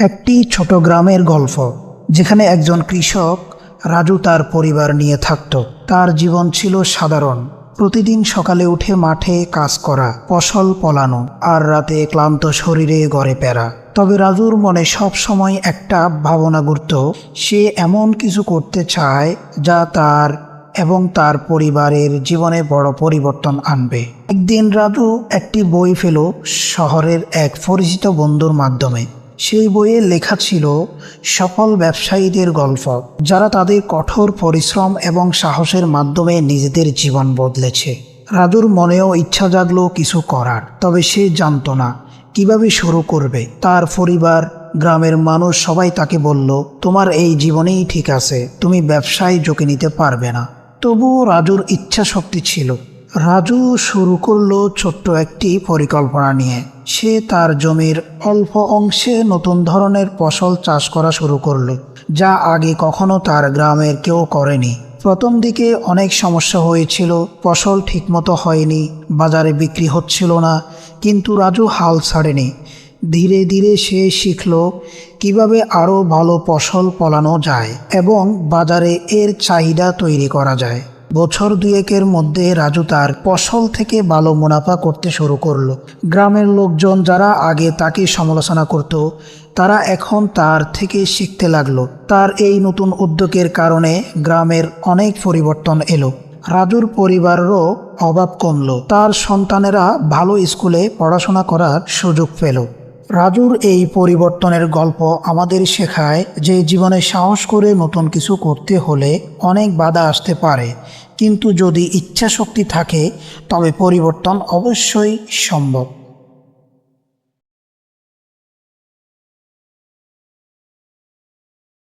একটি ছোট গ্রামের গল্প, যেখানে একজন কৃষক রাজু তার পরিবার নিয়ে থাকত। তার জীবন ছিল সাধারণ। প্রতিদিন সকালে উঠে মাঠে কাজ করা, ফসল ফলানো আর রাতে ক্লান্ত শরীরে গড়ে পেরা। তবে রাজুর মনে সব সময় একটা ভাবনা ঘুরত, সে এমন কিছু করতে চায় যা তার এবং তার পরিবারের জীবনে বড় পরিবর্তন আনবে। একদিন রাজু একটি বই ফেল শহরের এক পরিচিত বন্ধুর মাধ্যমে। সেই বইয়ে লেখা ছিল সফল ব্যবসায়ীদের গল্প, যারা তাদের কঠোর পরিশ্রম এবং সাহসের মাধ্যমে নিজেদের জীবন বদলেছে। রাজুর মনেও ইচ্ছা জাগলো কিছু করার, তবে সে জানতো না কীভাবে শুরু করবে। তার পরিবার, গ্রামের মানুষ সবাই তাকে বলল, তোমার এই জীবনেই ঠিক আছে, তুমি ব্যবসায় ঝুঁকি নিতে পারবে না। তবুও রাজুর ইচ্ছা শক্তি ছিল। রাজু শুরু করল ছোট্ট একটি পরিকল্পনা নিয়ে। সে তার জমির অল্প অংশে নতুন ধরনের ফসল চাষ করা শুরু করল, যা আগে কখনো তার গ্রামের কেউ করেনি। প্রথম দিকে অনেক সমস্যা হয়েছিল, ফসল ঠিকমতো হয়নি, বাজারে বিক্রি হচ্ছিল না, কিন্তু রাজু হাল ছাড়েনি। ধীরে ধীরে সে শিখল কীভাবে আরও ভালো ফসল ফলানো যায় এবং বাজারে এর চাহিদা তৈরি করা যায়। বছর দুয়েকের মধ্যে রাজু তার ফসল থেকে ভালো মুনাফা করতে শুরু করল। গ্রামের লোকজন যারা আগে তাকে সমালোচনা করত, তারা এখন তার থেকে শিখতে লাগল। তার এই নতুন উদ্যোগের কারণে গ্রামের অনেক পরিবর্তন এলো। রাজুর পরিবারেরও অভাব কমলো। তার সন্তানেরা ভালো স্কুলে পড়াশোনা করার সুযোগ পেল। রাজুর এই পরিবর্তনের গল্প আমাদের শেখায় যে জীবনে সাহস করে নতুন কিছু করতে হলে অনেক বাধা আসতে পারে। কিন্তু যদি ইচ্ছা শক্তি থাকে, তবে পরিবর্তন অবশ্যই সম্ভব।